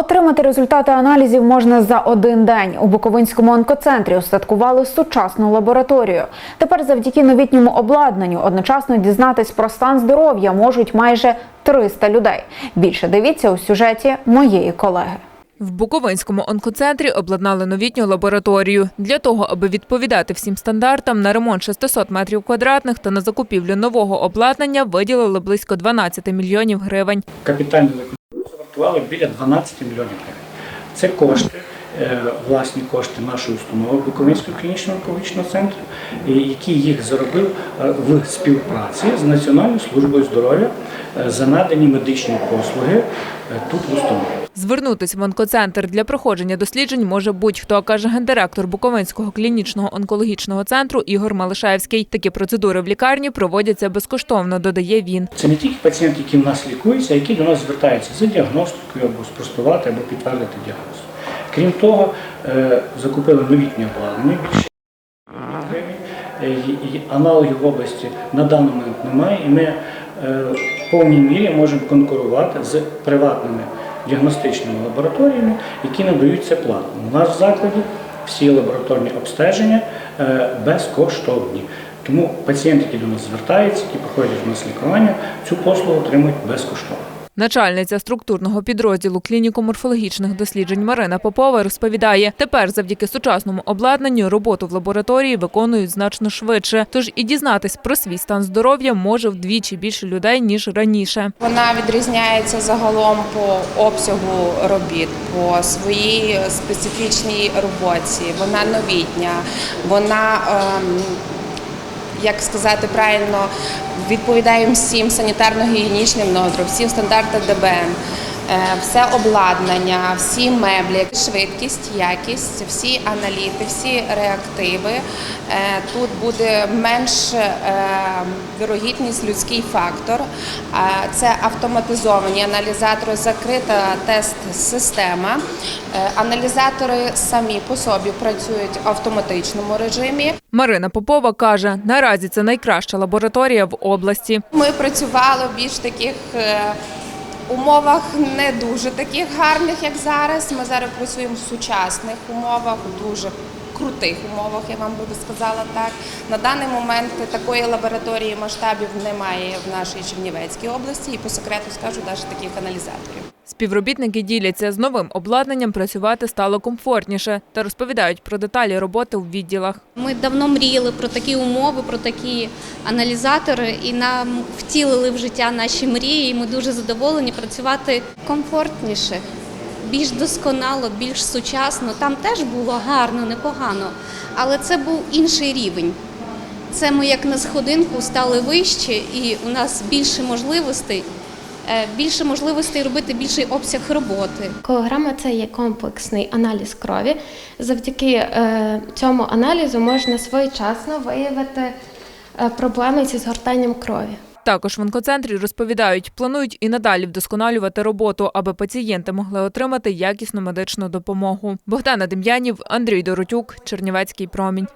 Отримати результати аналізів можна за один день. У Буковинському онкоцентрі устаткували сучасну лабораторію. Тепер завдяки новітньому обладнанню одночасно дізнатись про стан здоров'я можуть майже 300 людей. Більше дивіться у сюжеті моєї колеги. В Буковинському онкоцентрі обладнали новітню лабораторію. Для того, аби відповідати всім стандартам, на ремонт 600 метрів квадратних та на закупівлю нового обладнання виділили близько 12 мільйонів гривень. капітальну реконструкцію біля 12 мільйонів гривень. Це кошти, власні кошти нашої установи Буковинського клінічного онкологічного центру, які їх заробив е, в співпраці з Національною службою здоров'я е, за надані медичні послуги е, тут в установі. Звернутися в онкоцентр для проходження досліджень може будь-хто, каже гендиректор Буковинського клінічного онкологічного центру Ігор Малишевський. Такі процедури в лікарні проводяться безкоштовно, додає він. Це не тільки пацієнти, які в нас лікуються, а які до нас звертаються за діагностикою або спростувати, або підтвердити діагноз. Крім того, е, закупили новітнє обладнання більше. Е, Аналогів в області на даний момент немає, і ми е, в повній мірі можемо конкурувати з приватними діагностичними лабораторіями, які надають це платно. У нас в закладі всі лабораторні обстеження безкоштовні. Тому пацієнти, які до нас звертаються, які проходять в нас лікування, цю послугу отримують безкоштовно. Начальниця структурного підрозділу клініко-морфологічних досліджень Марина Попова розповідає, тепер завдяки сучасному обладнанню роботу в лабораторії виконують значно швидше. Тож і дізнатись про свій стан здоров'я може вдвічі більше людей ніж раніше. Вона відрізняється загалом по обсягу робіт, по своїй специфічній роботі. Вона новітня, вона, ем, як сказати правильно, відповідає всім санітарно-гігієнічним нормам, всім стандартам ДБН. Е, Все обладнання, всі меблі, швидкість, якість, всі аналіти, всі реактиви. Е, Тут буде менш е, вірогідність людський фактор. Це автоматизовані аналізатори, закрита тест-система. Аналізатори самі по собі працюють в автоматичному режимі. Марина Попова каже, наразі це найкраща лабораторія в області. Ми працювали в більш таких умовах, не дуже таких гарних, як зараз. Ми зараз працюємо в сучасних умовах, дуже крутих умовах, я вам би сказала так. На даний момент такої лабораторії масштабів немає в нашій Чернівецькій області, і по секрету скажу, навіть таких аналізаторів. Співробітники діляться з новим обладнанням працювати стало комфортніше та розповідають про деталі роботи у відділах. Ми давно мріяли про такі умови, про такі аналізатори, і нам втілили в життя наші мрії. І Ми дуже задоволені працювати комфортніше, більш досконало, більш сучасно. Там теж було гарно, непогано, але це був інший рівень. Це ми як на сходинку стали вище, і у нас більше можливостей. Е, Більше можливостей робити більший обсяг роботи. Колограма це є комплексний аналіз крові. Завдяки е, цьому аналізу можна своєчасно виявити е, проблеми зі згортанням крові. Також в онкоцентрі розповідають, планують і надалі вдосконалювати роботу, аби пацієнти могли отримати якісну медичну допомогу. Богдана Дем'янів, Андрій Доротюк, Чернівецький промінь.